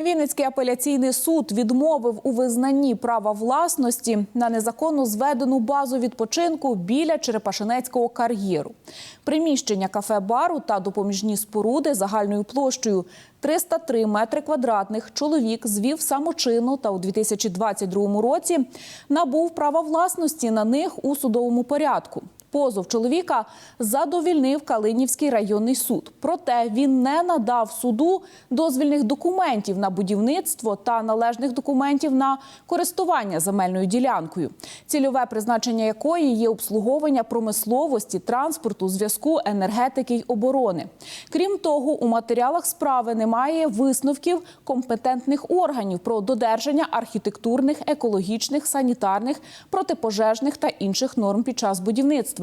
Вінницький апеляційний суд відмовив у визнанні права власності на незаконно зведену базу відпочинку біля Черепашинецького кар'єру. Приміщення кафе-бару та допоміжні споруди загальною площею 303 метри квадратних чоловік звів самочину та у 2022 році набув права власності на них у судовому порядку. Позов чоловіка задовільнив Калинівський районний суд. Проте він не надав суду дозвільних документів на будівництво та належних документів на користування земельною ділянкою, цільове призначення якої є обслуговування промисловості, транспорту, зв'язку, енергетики й оборони. Крім того, у матеріалах справи немає висновків компетентних органів про додержання архітектурних, екологічних, санітарних, протипожежних та інших норм під час будівництва.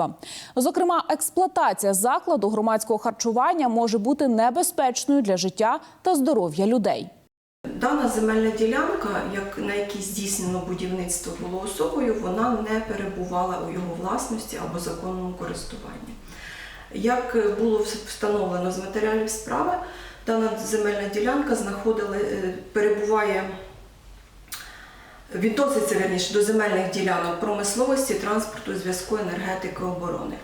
Зокрема, експлуатація закладу громадського харчування може бути небезпечною для життя та здоров'я людей. Дана земельна ділянка, як на якій здійснено будівництво було особою, вона не перебувала у його власності або законному користуванні. Як було встановлено з матеріалів справи, дана земельна ділянка е, перебуває, відноситься верніше до земельних ділянок промисловості, транспорту, зв'язку, енергетики, оборони.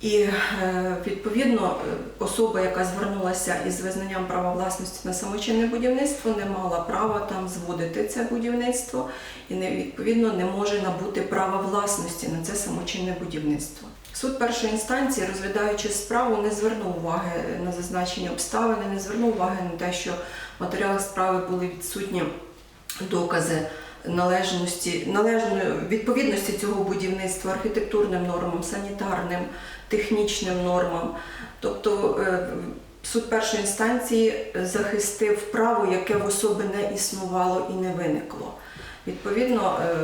І е, відповідно особа, яка звернулася із визнанням права власності на самочинне будівництво, не мала права там зводити це будівництво і не відповідно не може набути права власності на це самочинне будівництво. Суд першої інстанції, розглядаючи справу, не звернув уваги на зазначені обставини, не звернув уваги на те, що в матеріалах справи були відсутні докази належності, належної відповідності цього будівництва архітектурним нормам, санітарним, технічним нормам. Тобто е, суд першої інстанції захистив право, яке в особи не існувало і не виникло. Відповідно, е,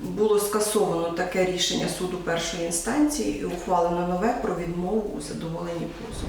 було скасовано таке рішення суду першої інстанції і ухвалено нове про відмову у задоволенні позову.